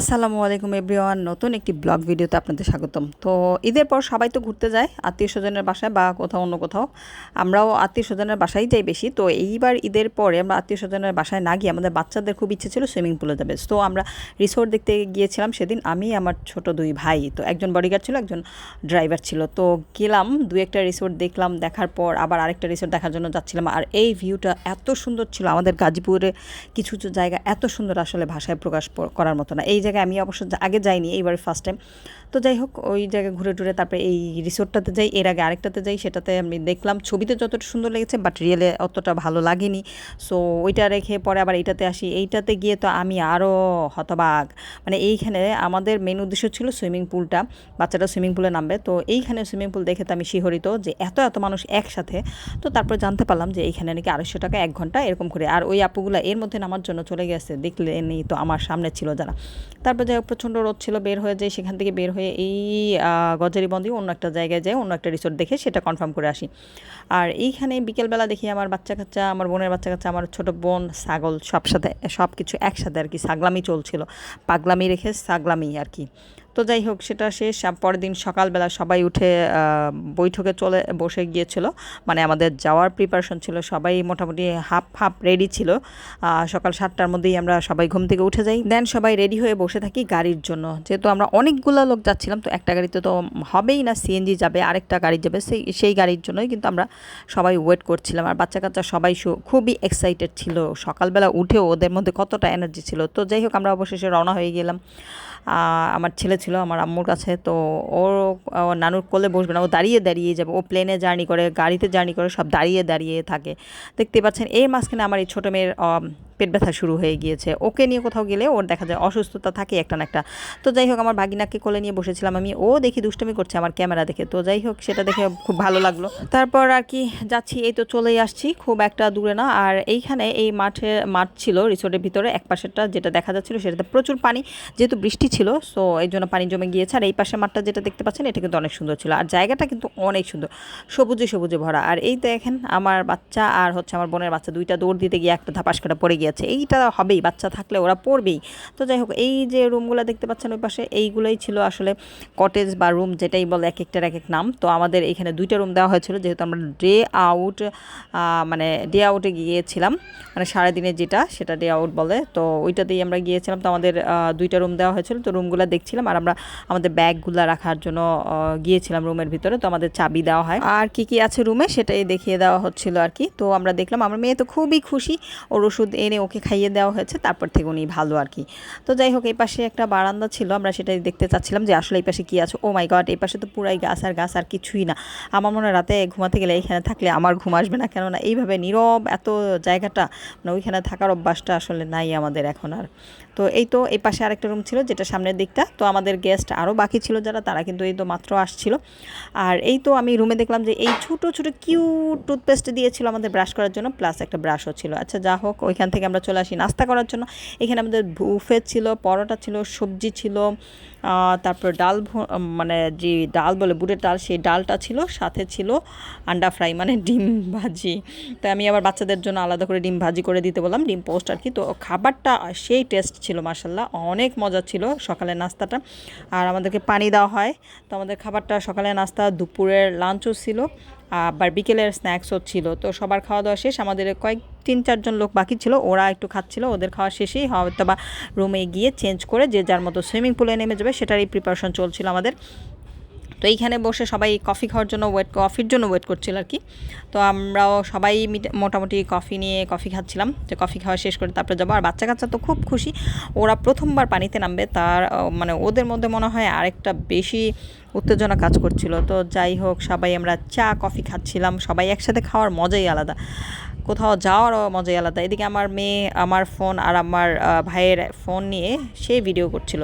আসসালামু আলাইকুম এভরিওয়ান, নতুন একটি ব্লগ ভিডিওতে আপনাদের স্বাগতম। তো ঈদের পর সবাই তো ঘুরতে যায় আত্মীয় স্বজনের বাসায় বা কোথাও অন্য কোথাও। আমরাও আত্মীয় স্বজনের বাসায় যাই বেশি। তো এইবার ঈদের পরে আমরা আত্মীয় স্বজনের বাসায় না গিয়ে আমাদের বাচ্চাদের খুব ইচ্ছে ছিল সুইমিং পুলে যাবে। তো আমরা রিসোর্ট দেখতে গিয়েছিলাম সেদিন আমি, আমার ছোট দুই ভাই। তো একজন বডিগার্ড ছিল, একজন ড্রাইভার ছিল। তো গেলাম দু একটা রিসোর্ট দেখলাম, দেখার পর আবার আরেকটা রিসোর্ট দেখার জন্য যাচ্ছিলাম। আর এই ভিউটা এত সুন্দর ছিল আমাদের গাজীপুরে, কিছু কিছু জায়গা এত সুন্দর আসলে ভাষায় প্রকাশ করার মতো না। এই জায়গায় আমি অবশ্য আগে যাইনি, এইবার ফার্স্ট টাইম তো যাই হোক, ওই জায়গায় ঘুরে টুরে তারপরে এই রিসোর্টটাতে যাই, এর আগে আরেকটাতে যাই, সেটাতে আমি দেখলাম। ছবিতে যতটা সুন্দর লেগেছে বাট রিয়েলে অতটা ভালো লাগেনি। সো ওইটা রেখে পরে আবার এইটাতে আসি। এইটাতে গিয়ে তো আমি আরও হতবাগ মানে এইখানে আমাদের মেন উদ্দেশ্য ছিল সুইমিং পুলটা বাচ্চারা সুইমিং পুলে নামবে। তো এইখানে সুইমিং পুল দেখে তো আমি শিহরিত যে এত এত মানুষ একসাথে। তো তারপর জানতে পারলাম যে এইখানে নাকি আড়াইশো টাকা এক ঘণ্টা, এরকম করে। আর ওই আপুগুলা এর মধ্যে নামার জন্য চলে গেছে। দেখলেনি তো আমার সামনে ছিল যারা। তারপর যাই প্রচণ্ড রোদ ছিল, বের হয়ে যাই সেখান থেকে বের হয়ে এই গজারি গজারিবন্দি অন্য একটা জায়গায় যাই অন্য একটা রিসোর্ট দেখে সেটা কনফার্ম করে আসি। আর এইখানে বিকেলবেলা দেখি আমার বাচ্চা কাচ্চা আমার বোনের বাচ্চা কাচ্চা আমার ছোট বোন, ছাগল সব সাথে সব কিছু একসাথে আর কি সাগলামি চলছিল। পাগলামি রেখে সাগলামি আর কি। তো যাই হোক, সেটা শেষ। পরের দিন সকালবেলা সবাই উঠে বৈঠকে চলে, বসে গিয়েছিল। মানে আমাদের যাওয়ার প্রিপারেশন ছিল, সবাই মোটামুটি হাফ হাফ রেডি ছিল। সকাল সাতটার মধ্যেই আমরা সবাই ঘুম থেকে উঠে যাই। দেন সবাই রেডি হয়ে বসে থাকি গাড়ির জন্য। যেহেতু আমরা অনেকগুলো লোক যাচ্ছিলাম, তো একটা গাড়িতে তো হবেই না সিএনজি যাবে, আরেকটা গাড়ি যাবে, সেই সেই গাড়ির জন্যই কিন্তু আমরা সবাই ওয়েট করছিলাম। আর বাচ্চা কাচ্চা সবাই খুবই এক্সাইটেড ছিল। সকালবেলা উঠেও ওদের মধ্যে কতটা এনার্জি ছিল। তো যাই হোক, আমরা অবশেষে রওনা হয়ে গেলাম। আমার ছেলে ছিল আমার আম্মুর কাছে, তো ওর নানুর কোলে বসবে না, ও দাঁড়িয়ে দাঁড়িয়ে যাবে, ও প্লেনে জার্নি করে, গাড়িতে জার্নি করে সব দাঁড়িয়ে দাঁড়িয়ে থাকে। দেখতে পাচ্ছেন এর মাঝখানে আমার এই ছোটো মেয়ের পেট ব্যথা শুরু হয়ে গিয়েছে। ওকে নিয়ে কোথাও গেলে ওর দেখা যায় অসুস্থতা থাকে একটা না একটা। তো যাই হোক, আমার ভাগিনাকে কোলে নিয়ে বসেছিলাম আমি। ও দেখি দুষ্টমি করছে আমার ক্যামেরা দেখে। তো যাই হোক, সেটা দেখে খুব ভালো লাগল। তারপর আর কি যাচ্ছি, এই তো চলেই আসছি, খুব একটা দূরে না। আর এইখানে এই মাঠে, মাঠ ছিল রিসোর্টের ভিতরে, এক পাশেরটা যেটা দেখা যাচ্ছিল সেটাতে প্রচুর পানি, যেহেতু বৃষ্টি ছিল, সো এই জন্য পানি জমে গিয়েছে। আর এই পাশে মাঠটা যেটা দেখতে পাচ্ছেন, এটা কিন্তু অনেক সুন্দর ছিল। আর জায়গাটা কিন্তু অনেক সুন্দর, সবুজে সবুজে ভরা। আর এই দেখেন আমার বাচ্চা আর হচ্ছে আমার বোনের বাচ্চা, দুইটা দৌড় দিতে গিয়ে একটা ধাপাস কাটা পড়ে গিয়েছে। এইটা হবেই, বাচ্চা থাকলে ওরা পড়বেই। তো যাই হোক, এই যে রুমগুলো দেখতে পাচ্ছেন ওই পাশে, এইগুলোই ছিল আসলে কটেজ বা রুম যেটাই বলে এক একটার এক এক নাম। তো আমাদের এখানে দুইটা রুম দেওয়া হয়েছিল, যেহেতু আমরা ডে আউট মানে ডে আউটে গিয়েছিলাম। মানে সারাদিনে যেটা, সেটা ডে আউট বলে। তো ওইটাতেই আমরা গিয়েছিলাম। তো আমাদের দুইটা রুম দেওয়া হয়েছিল। তো রুমগুলো দেখছিলাম আর আমরা আমাদের ব্যাগগুলো রাখার জন্য গিয়েছিলাম রুমের ভিতরে। তো আমাদের চাবি দেওয়া হয়। আর কি কি আছে রুমে সেটাই দেখিয়ে দেওয়া হচ্ছিল আর কি। তো আমরা দেখলাম, আমার মেয়ে তো খুবই খুশি। ওর ওষুধ এনে ওকে খাইয়ে দেওয়া হয়েছে, তারপর থেকে উনি ভালো আর কি। তো যাই হোক, এই পাশে একটা বারান্দা ছিল, আমরা সেটাই দেখতে চাচ্ছিলাম যে আসলে এই পাশে কী আছে। ও মাই গড এই পাশে তো পুরাই গাছ আর গাছ আর কিছুই না। আমার মনে হয় রাতে ঘুমাতে গেলে এইখানে থাকলে আমার ঘুম আসবে না, কেননা এইভাবে নীরব এত জায়গাটা মানে ওইখানে থাকার অভ্যাসটা আসলে নাই আমাদের এখন আর। তো এই তো এই পাশে আরেকটা রুম ছিল যেটা সামনের দিকটা। তো আমাদের গেস্ট আরও বাকি ছিল যারা, তারা কিন্তু এই তো মাত্র আসছিল। আর এই তো আমি রুমে দেখলাম যে এই ছোট, ছোটো কিউ টুথপেস্ট দিয়েছিল আমাদের ব্রাশ করার জন্য প্লাস একটা ব্রাশও ছিল। আচ্ছা যা হোক, ওইখান থেকে আমরা চলে আসি নাস্তা করার জন্য। এখানে আমাদের বুফে ছিল, পরোটা ছিল, সবজি ছিল তারপর ডাল মানে যে ডাল বলে বুটের ডাল, সেই ডালটা ছিল, সাথে ছিল আন্ডা ফ্রাই মানে ডিম ভাজি। তো আমি আবার বাচ্চাদের জন্য আলাদা করে ডিম ভাজি করে দিতে বললাম, ডিম পোস্ট আর কি। তো খাবারটা সেই টেস্ট ছিল মার্শাল্লাহ অনেক মজা ছিল সকালের নাস্তাটা। আর আমাদেরকে পানি দেওয়া হয়। তো আমাদের খাবারটা সকালের নাস্তা, দুপুরের লাঞ্চও ছিল। আবার বিকেলের স্ন্যাক্সও ছিল। তো সবার খাওয়া দাওয়া শেষ। আমাদের কয়েক, তিন চারজন লোক বাকি ছিল। ওরা একটু খাচ্ছিল। ওদের খাওয়া শেষেই হয়তো বা রুমে গিয়ে চেঞ্জ করে যে যার মতো সুইমিং পুলে নেমে যাবে, সেটারই প্রিপারেশন চলছিল আমাদের। তো এইখানে বসে সবাই কফি খাওয়ার জন্য ওয়েট কফির জন্য ওয়েট করছিল আর কি। তো আমরাও সবাই মিট- মোটামুটি কফি নিয়ে কফি খাচ্ছিলাম। যে কফি খাওয়া শেষ করে তারপরে যাব। আর বাচ্চা কাচ্চা তো খুব খুশি। ওরা প্রথমবার পানিতে নামবে। তার মানে ওদের মধ্যে মনে হয় আরেকটা বেশি উত্তেজনা কাজ করছিল। তো যাই হোক, সবাই আমরা চা কফি খাচ্ছিলাম। সবাই একসাথে খাওয়ার মজাই আলাদা। কোথাও যাওয়ারও মজাই আলাদা। এদিকে আমার মেয়ে আমার ফোন আর আমার ভাইয়ের ফোন নিয়ে সে ভিডিও করছিল।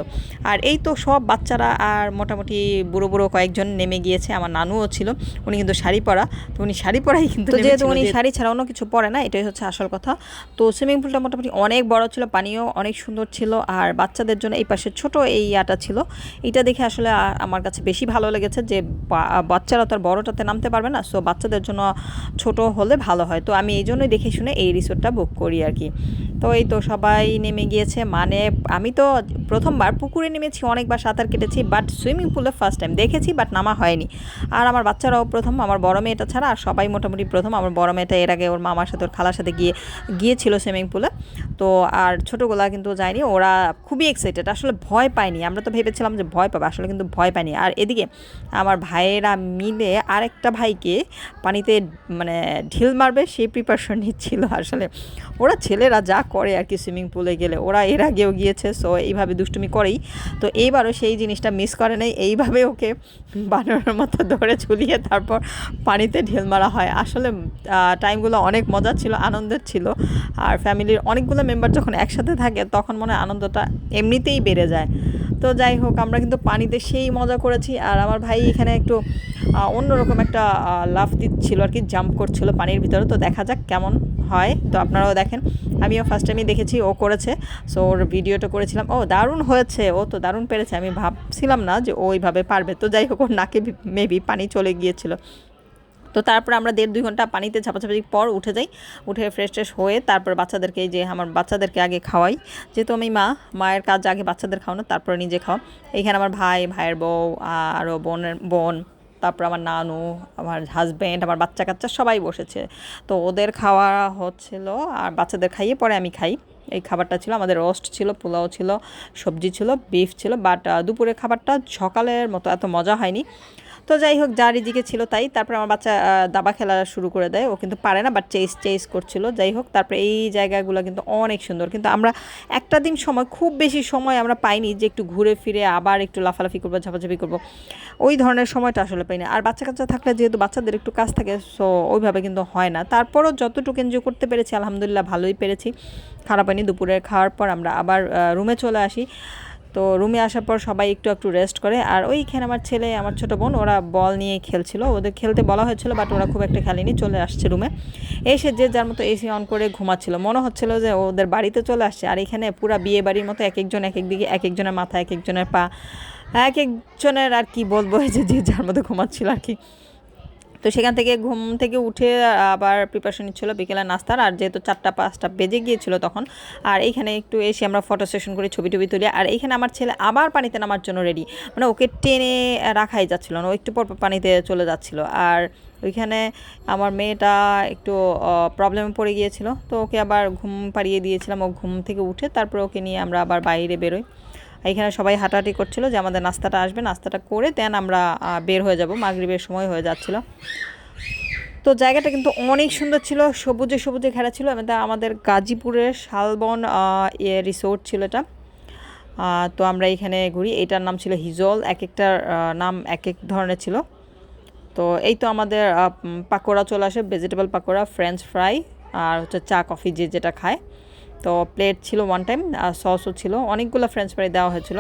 আর এই তো সব বাচ্চারা আর মোটামুটি বুড়ো বুড়ো কয়েকজন নেমে গিয়েছে। আমার নানুও ছিল উনি কিন্তু শাড়ি পরা। তো উনি শাড়ি পরাই কিন্তু যেহেতু উনি শাড়ি ছাড়া অন্য কিছু পরে না এটাই হচ্ছে আসল কথা। তো সুইমিং পুলটা মোটামুটি অনেক বড় ছিল পানিও অনেক সুন্দর ছিল আর বাচ্চাদের জন্য এই পাশে ছোট এই ইয়াটা ছিল। এটা দেখে আসলে আমার কাছে বেশি ভালো লেগেছে যে বাচ্চারা তো আর বড়টাতে নামতে পারবে না সো বাচ্চাদের জন্য ছোট হলে ভালো হয়। তো আমি এই জন্য জন্যই দেখে শুনে এই রিসোর্টটা বুক করি আর কি। তো এই তো সবাই নেমে গিয়েছে। মানে আমি তো প্রথমবার পুকুরে নেমেছি, অনেকবার সাঁতার কেটেছি বাট সুইমিং পুলে ফার্স্ট টাইম দেখেছি বাট নামা হয়নি। আর আমার বাচ্চারাও প্রথম, আমার বড় মেয়েটা ছাড়া, আর সবাই মোটামুটি প্রথম। আমার বড় মেয়েটা এর আগে ওর মামার সাথে, ওর খালার সাথে গিয়ে, গিয়েছিল সুইমিং পুলে তো আর ছোটোগুলা কিন্তু যায়নি, ওরা খুবই এক্সাইটেড আসলে ভয় পায়নি। আমরা তো ভেবেছিলাম যে ভয় পাবে, আসলে কিন্তু ভয় পায়নি। আর এদিকে আমার ভাইয়েরা মিলে আরেকটা ভাইকে পানিতে মানে ঢিল মারবে সেই প্রিপারেশন নিচ্ছিল, আসলে। ওরা ছেলেরা যা করে আর কি সুইমিং পুলে গেলে। ওরা এর আগেও গিয়েছে সো এইভাবে দুষ্টুমি করেই। তো এইবারও সেই জিনিসটা মিস করে নেই। এইভাবে ওকে বানরের মতো ধরে ঝুলিয়ে তারপর পানিতে ঢিল মারা হয়। আসলে টাইমগুলো অনেক মজা ছিল, আনন্দের ছিল। আর ফ্যামিলির অনেকগুলো মেম্বার যখন একসাথে থাকে, তখন মনে হয় আনন্দটা এমনিতেই বেড়ে যায়। তো যাই হোক, আমরা কিন্তু পানিতে সেই মজা করেছি। আর আমার ভাই এখানে একটু অন্যরকম একটা লাফ দিচ্ছিল আর কি জাম্প করছিল পানির ভিতরে। তো দেখা যাক কেমন হয়। তো আপনারাও দেখেন, আমিও ফার্স্ট টাইমই দেখেছি, ও করেছে। সো ওর ভিডিওটা করেছিলাম। ও দারুণ হয়েছে, ও তো দারুণ পেরেছে। আমি ভাবছিলাম না যে ওইভাবে পারবে। তো যাই হোক, ওর নাকে মেবি পানি চলে গিয়েছিল। তো তারপর আমরা দেড় দুই ঘণ্টা পানিতে ঝাপাঝাপি পর উঠে যাই। উঠে ফ্রেশ ট্রেশ হয়ে তারপর বাচ্চাদেরকে যে আমার বাচ্চাদেরকে আগে খাওয়াই। যেহেতু আমি মা, মায়ের কাজ আগে বাচ্চাদের খাওয়ানো, তারপরে নিজে খাওয়া। এইখানে আমার ভাই, ভাইয়ের বউ আরও বোনের, বোন তারপর আমার নানু, আমার হাজব্যান্ড আমার বাচ্চা কাচ্চা সবাই বসেছে। তো ওদের খাওয়া হচ্ছিল আর বাচ্চাদের খাইয়ে পরে আমি খাই। এই খাবারটা ছিল, আমাদের রোস্ট ছিল, পোলাও ছিল, সবজি ছিল বিফ ছিল বাট দুপুরের খাবারটা সকালের মতো এত মজা হয়নি। তো যাই হোক, যার রিজিকে ছিল তাই। তারপর আমার বাচ্চা দাবা খেলা শুরু করে দেয়। ও কিন্তু পারে না বাট চেস চেস করছিল। যাই হোক, তারপরে এই জায়গাগুলো কিন্তু অনেক সুন্দর। কিন্তু আমরা একটা দিন সময়, খুব বেশি সময় আমরা পাইনি যে একটু ঘুরে ফিরে আবার একটু লাফালাফি করব, ঝাপাঝাপি করব। ওই ধরনের সময়টা আসলে পাইনি। আর বাচ্চা কাচ্চা থাকলে যেহেতু বাচ্চাদের একটু কাজ থাকে সো ওইভাবে কিন্তু হয় না। তারপরও যতটুকু এনজয় করতে পেরেছি, আলহামদুলিল্লাহ ভালোই পেরেছি। খারাপ হয়নি, দুপুরে খাওয়ার পর আমরা আবার রুমে চলে আসি। তো রুমে আসার পর সবাই একটু একটু রেস্ট করে। আর ওইখানে আমার ছেলে, আমার ছোটো বোন, ওরা বল নিয়ে খেলছিল। ওদের খেলতে বলা হয়েছিল বাট ওরা খুব একটা খেলেনি, চলে আসছে রুমে এসে যে যার মতো এসি অন করে ঘুমাচ্ছিল। মনে হচ্ছিল যে ওদের বাড়িতে চলে আসছে। আর এখানে পুরা বিয়ে বাড়ির মতো এক একজন, এক এক দিকে, এক একজনের মাথা, এক একজনের পা, এক একজনের আর কি বলব যে যে যার মতো ঘুমাচ্ছিল আর কি। তো সেখান থেকে ঘুম থেকে উঠে আবার প্রিপারেশন নিচ্ছিল বিকেলে নাস্তার। আর যেহেতু চারটা, পাঁচটা বেজে গিয়েছিল তখন, আর এইখানে একটু এসে আমরা ফটো সেশন করে ছবি টবি তুলি। আর এইখানে আমার ছেলে আবার পানিতে নামার জন্য রেডি মানে ওকে টেনে রাখাই যাচ্ছিল না, ও একটু পর পানিতে চলে যাচ্ছিল। আর ওইখানে আমার মেয়েটা একটু প্রবলেমে পড়ে গিয়েছিল। তো ওকে আবার ঘুম পাড়িয়ে দিয়েছিলাম। ও ঘুম থেকে উঠে তারপর ওকে নিয়ে আমরা আবার বাইরে বেরোই। এখানে সবাই হাঁটাহাঁটি করছিল যে আমাদের নাস্তাটা আসবে, নাস্তাটা করে দেন আমরা বের হয়ে যাব। মাগরিবের সময় হয়ে যাচ্ছিল। তো জায়গাটা কিন্তু অনেক সুন্দর ছিল, সবুজে সবুজে ঘেরা ছিল। আমাদের আমাদের গাজীপুরের শালবন রিসোর্ট ছিল এটা। তো আমরা এখানে ঘুরি। এটার নাম ছিল হিজল। এক একটার নাম এক এক ধরনের ছিল। তো এই তো আমাদের পাকোড়া চলে আসে ভেজিটেবল পাকোড়া ফ্রেঞ্চ ফ্রাই আর হচ্ছে চা কফি যে যেটা খায়। তো প্লেট ছিল ওয়ান টাইম আর সসও ছিল। অনেকগুলো ফ্রেঞ্চ ফ্রাই দেওয়া হয়েছিল।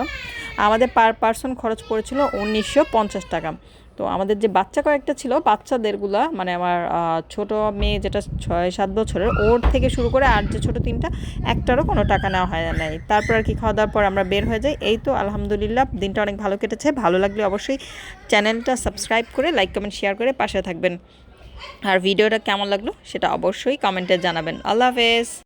আমাদের পার পার্সন খরচ পড়েছিল উনিশশো পঞ্চাশ টাকা। তো আমাদের যে বাচ্চা কয়েকটা ছিল, বাচ্চাদেরগুলা মানে আমার ছোট মেয়ে যেটা ছয়, সাত বছরের, ওর থেকে শুরু করে আর যে ছোট তিনটা, একটারও কোনো টাকা নেওয়া হয় নাই। তারপর আর কি খাওয়া দাওয়ার পর আমরা বের হয়ে যাই। এই তো আলহামদুলিল্লাহ, দিনটা অনেক ভালো কেটেছে। ভালো লাগলে অবশ্যই চ্যানেলটা সাবস্ক্রাইব করে লাইক কমেন্ট শেয়ার করে পাশে থাকবেন। আর ভিডিওটা কেমন লাগল, সেটা অবশ্যই কমেন্টে জানাবেন। আল্লাহ হাফেজ!